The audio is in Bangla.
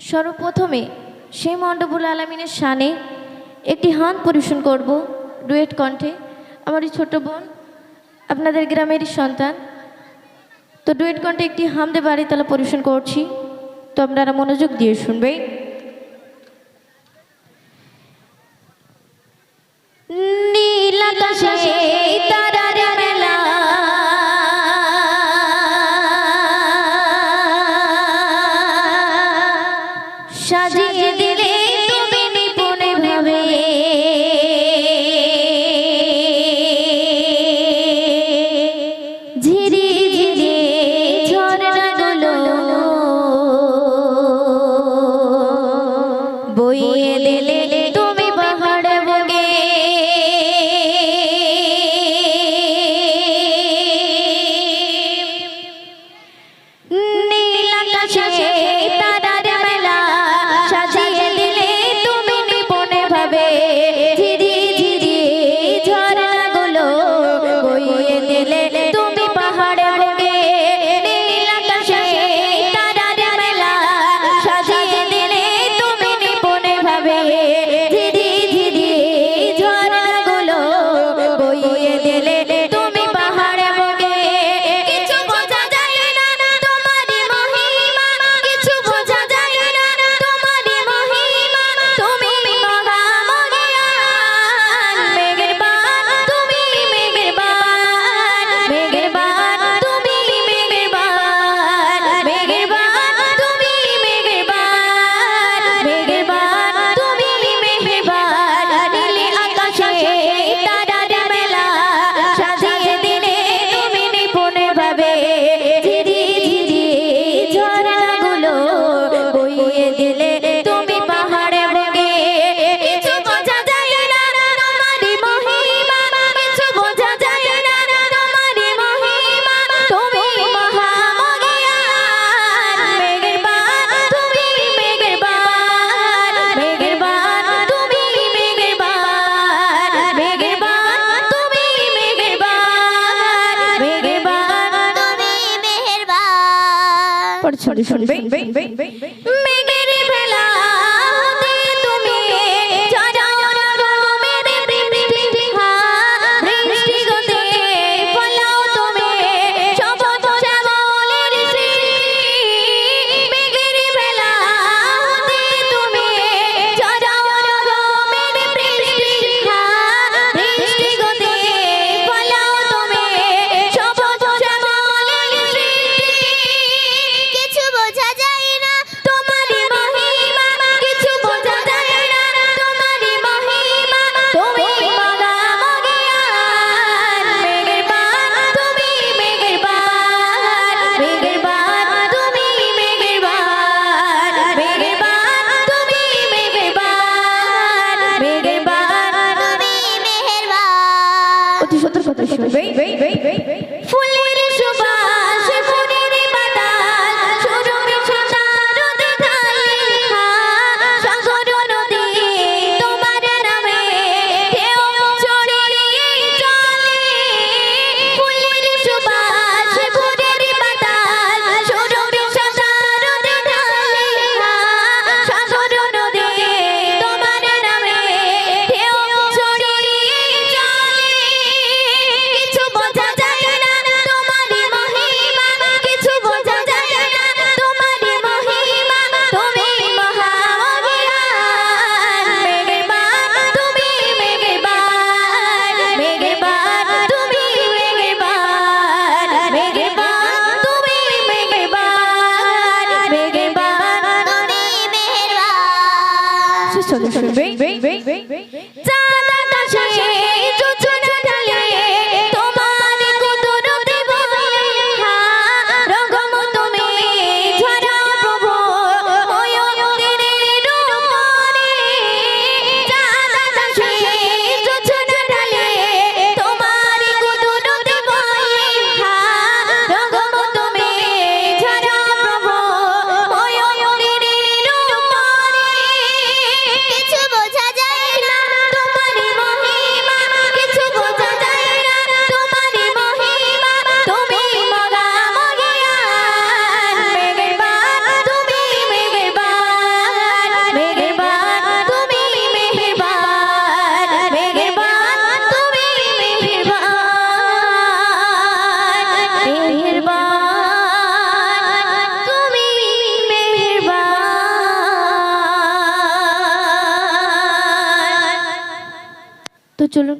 সর্বপ্রথমে সেই মণ্ডবুল আলমিনের সানে একটি হান পরিবেশন করব, ডুয়েট কণ্ঠে। আমার এই ছোটো বোন, আপনাদের গ্রামেরই সন্তান। তো ডুয়েট কণ্ঠে একটি হামদে বাড়ি তালা পরিবেশন করছি। তো আপনারা মনোযোগ দিয়ে শুনবেন। সাজিয়ে দিলে bien. পরিচ্ছন্ন শুনবে outros, outros, outros shows. Vem, vem, vem, vem. tudo? তো চলুন